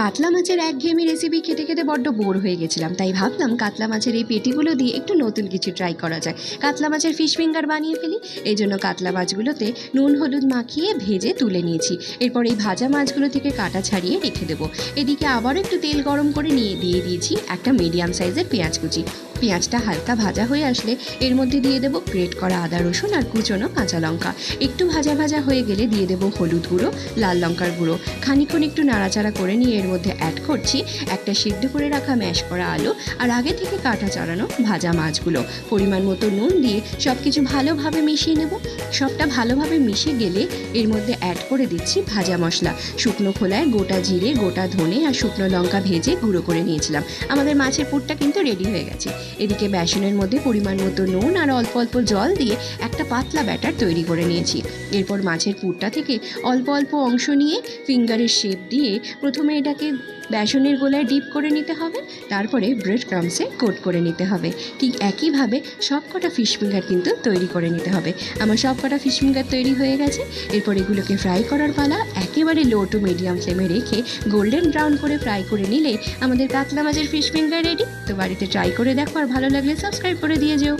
কাতলা মাছের একঘেয়েমি রেসিপি খেতে খেতে বড্ড বোর হয়ে গেছিলাম। তাই ভাবলাম কাতলা মাছের এই পেটিগুলো দিয়ে একটু নতুন কিছু ট্রাই করা যায়। কাতলা মাছের ফিশ ফিঙ্গার বানিয়ে ফেলি। এই জন্য কাতলা মাছগুলোতে নুন, হলুদ মাখিয়ে ভেজে তুলে নিয়েছি। এরপর এই ভাজা মাছগুলো থেকে কাটা ছাড়িয়ে রেখে দেবো। এদিকে আবার একটু তেল গরম করে নিয়ে দিয়ে দিয়েছি একটা মিডিয়াম সাইজের পেঁয়াজ কুচি। পেঁয়াজটা হালকা ভাজা হয়ে আসলে এর মধ্যে দিয়ে দেবো গ্রেট করা আদা রসুন আর কুচনো কাঁচা লঙ্কা। একটু ভাজা ভাজা হয়ে গেলে দিয়ে দেবো হলুদ গুঁড়ো, লাল লঙ্কার গুঁড়ো। খানিক্ষণ একটু নাড়াচাড়া করে নিয়ে এর মধ্যে অ্যাড করছি একটা সিদ্ধ করে রাখা ম্যাশ করা আলু আর আগে থেকে কাটা চাড়ানো ভাজা মাছগুলো। পরিমাণ মতো নুন দিয়ে সব কিছু ভালোভাবে মিশিয়ে নেব। সবটা ভালোভাবে মিশে গেলে এর মধ্যে অ্যাড করে দিচ্ছি ভাজা মশলা। শুকনো খোলায় গোটা জিরে, গোটা ধনে আর শুকনো লঙ্কা ভেজে গুঁড়ো করে নিয়েছিলাম। আমাদের মাছের পুরটা কিন্তু রেডি হয়ে গেছে। এদিকে বেসনের মধ্যে পরিমাণ মতো নুন আর অল্প অল্প জল দিয়ে একটা পাতলা ব্যাটার তৈরি করে নিয়েছি। এরপর মাছের পুরটা থেকে অল্প অল্প অংশ নিয়ে ফিঙ্গারের শেপ দিয়ে প্রথমে এটাকে বেসনের গোলায় ডিপ করে নিতে হবে, তারপরে ব্রেড ক্রামসে কোট করে নিতে হবে। ঠিক একইভাবে সব কটা ফিশ ফিঙ্গার কিন্তু তৈরি করে নিতে হবে। আমার সব কটা ফিশ ফিঙ্গার তৈরি হয়ে গেছে। এরপর এগুলোকে ফ্রাই করার পালা একেবারে লো টু মিডিয়াম ফ্লেমে রেখে গোল্ডেন ব্রাউন করে ফ্রাই করে নিলে আমাদের কাতলা মাছের ফিশ ফিঙ্গার রেডি তো বাড়িতে ট্রাই করে দেখো আর ভালো লাগলে সাবস্ক্রাইব করে দিয়ে যেও।